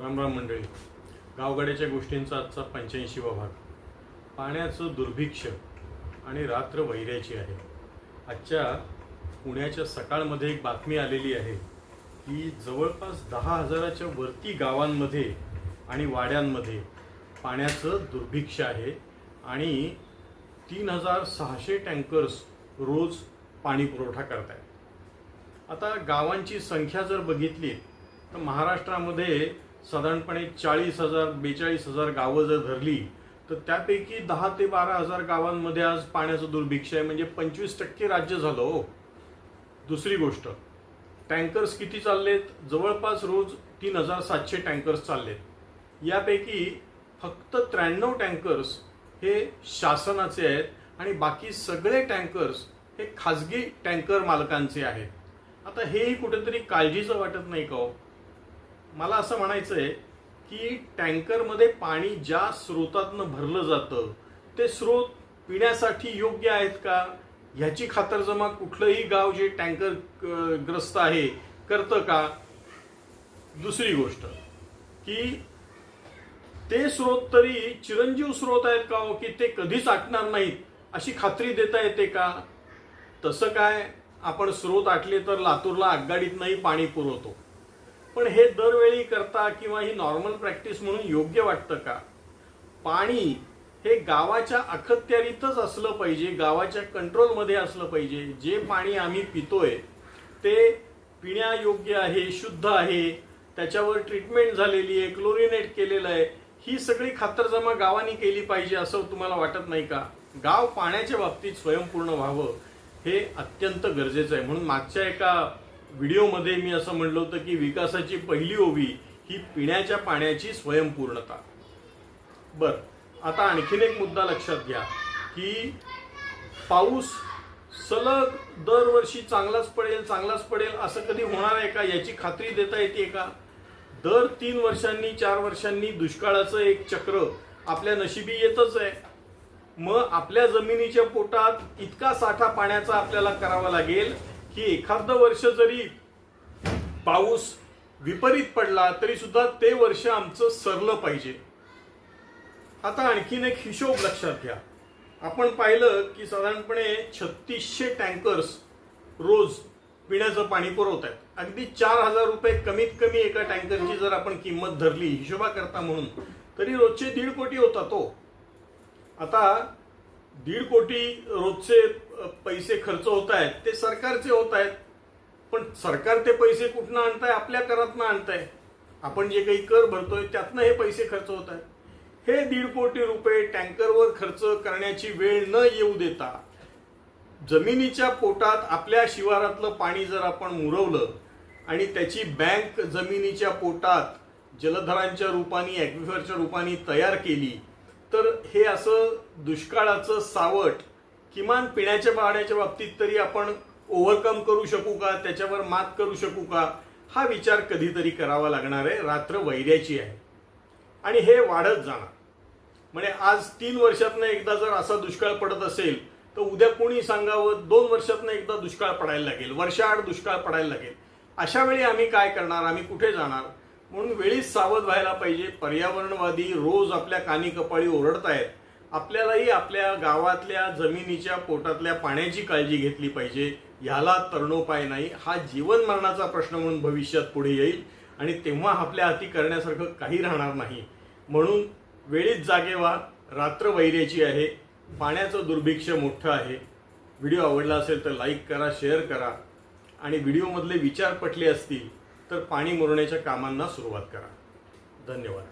रामराम मंडळी गावगाड्याच्या गोष्टींचा आजचा पंच्याऐंशीवा भाग. पाण्याचं दुर्भिक्ष आणि रात्र वैऱ्याची आहे. आजच्या पुण्याच्या सकाळमध्ये एक बातमी आलेली आहे की जवळपास दहा हजाराच्या वरती गावांमध्ये आणि वाड्यांमध्ये पाण्याचं दुर्भिक्ष आहे आणि तीन हजार सहाशे टँकर्स रोज पाणी पुरवठा करत आहेत आता गावांची संख्या जर बघितली तर महाराष्ट्रामध्ये साधारणपणे चाळीस हजार बेचाळीस हजार गावं जर धरली तर त्यापैकी दहा ते बारा हजार गावांमध्ये आज पाण्याचं दुर्भिक्ष आहे. म्हणजे पंचवीस टक्के राज्य झालं हो. दुसरी गोष्ट टँकर्स किती चाललेत? जवळपास रोज तीन हजार सातशे टँकर्स चाललेत. यापैकी फक्त त्र्याण्णव टँकर्स हे शासनाचे आहेत आणि बाकी सगळे टँकर्स हे खाजगी टँकर मालकांचे आहेत. आता हेही कुठेतरी काळजीचं वाटत नाही का हो? मला असं म्हणायचं आहे की टँकरमध्ये पाणी ज्या स्रोतातनं भरलं जातं ते स्रोत पिण्यासाठी योग्य आहेत का? ह्याची खातरजमा कुठलंही गाव जे टँकर ग्रस्त आहे करतं का? दुसरी गोष्ट की ते स्रोत तरी चिरंजीव स्रोत आहेत का हो की ते कधीच आटणार नाहीत अशी खात्री देता येते का? तसं काय आपण स्रोत आटले तर लातूरला आगगाडीतनंही पाणी पुरवतो. पण हे दरवेळी करता किंवा ही नॉर्मल प्रॅक्टिस म्हणून योग्य वाटतं का? पाणी हे गावाच्या अखत्यारीतच असलं पाहिजे गावाच्या कंट्रोलमध्ये असलं पाहिजे. जे पाणी आम्ही पितोय ते पिण्यायोग्य आहे शुद्ध आहे. त्याच्यावर ट्रीटमेंट झालेली आहे क्लोरिनेट केलेलं आहे. ही सगळी खातरजमा गावानी केली पाहिजे असं तुम्हाला वाटत नाही का? गाव पाण्याच्या बाबतीत स्वयंपूर्ण व्हावं हे अत्यंत गरजेचं आहे. म्हणून मागच्या एका व्हिडिओमध्ये मी असं म्हणलं होतं की विकासाची पहिली ओवी ही पिण्याच्या पाण्याची स्वयंपूर्णता. बर आता आणखीन एक मुद्दा लक्षात घ्या की पाऊस सलग दरवर्षी चांगलाच पडेल चांगलाच पडेल असं कधी होणार आहे का? याची खात्री देता येते का? दर तीन वर्षांनी चार वर्षांनी दुष्काळाचं एक चक्र आपल्या नशिबी येतच आहे. मग आपल्या जमिनीच्या पोटात इतका साठा पाण्याचा आपल्याला करावा लागेल की एखादं वर्ष जरी पाऊस विपरीत पडला तरी सुद्धा ते वर्ष आमचं सरलं पाहिजे. आता आणखीन एक हिशोब लक्षात घ्या. आपण पाहिलं की साधारणपणे छत्तीसशे टँकर्स रोज पिण्याचं पाणी पुरवत आहेत अगदी चार हजार रुपये कमीत कमी एका टँकरची जर आपण किंमत धरली हिशोबा करता म्हणून तरी रोजचे दीड कोटी होता तो हो. आता दीड कोटी रोजचे पैसे खर्च होत आहेत ते सरकारचे होत आहेत. पण सरकार ते पैसे कुठनं आणताय? आपल्या करातनं आणताय. आपण जे काही कर भरतोय त्यातनं हे पैसे खर्च होत आहेत. हे दीड कोटी रुपये टँकरवर खर्च करण्याची वेळ न येऊ देता जमिनीच्या पोटात आपल्या शिवारातलं पाणी जर आपण मुरवलं आणि त्याची बँक जमिनीच्या पोटात जलधरांच्या रूपाने ॲक्विफरच्या रूपाने तयार केली तर हे असं दुष्काळाचं सावट किमान पिण्याच्या पाण्याच्या बाबतीत तरी आपण ओव्हरकम करू शकू का? त्याच्यावर मात करू शकू का? हा विचार कधीतरी करावा लागणार आहे. रात्र वैऱ्याची आहे. आणि हे वाढत जाणार. म्हणजे आज तीन वर्षातनं एकदा जर असा दुष्काळ पडत असेल तर उद्या कोणी सांगावं? दोन वर्षातनं एकदा दुष्काळ पडायला लागेल. वर्षाआड दुष्काळ पडायला लागेल. अशा वेळी आम्ही काय करणार? आम्ही कुठे जाणार? म्हणून वेळीच सावध व्हायला पाहिजे. पर्यावरणवादी रोज आपल्या कानी कपाळी ओरडतायत. आपल्यालाही आपल्या गावातल्या जमिनीच्या पोटातल्या पाण्याची काळजी घेतली पाहिजे. ह्याला तरणोपाय नाही. हा जीवन मरणाचा प्रश्न म्हणून भविष्यात पुढे येईल आणि तेव्हा आपल्या हाती करण्यासारखं काही राहणार नाही. म्हणून वेळीच जागे व्हा. रात्र वैऱ्याची आहे. पाण्याचं दुर्भिक्ष मोठं आहे. व्हिडिओ आवडला असेल तर लाईक करा शेअर करा. आणि व्हिडिओमधले विचार पटले असतील तर पाणी मुरण्याच्या कामांना सुरुवात करा. धन्यवाद.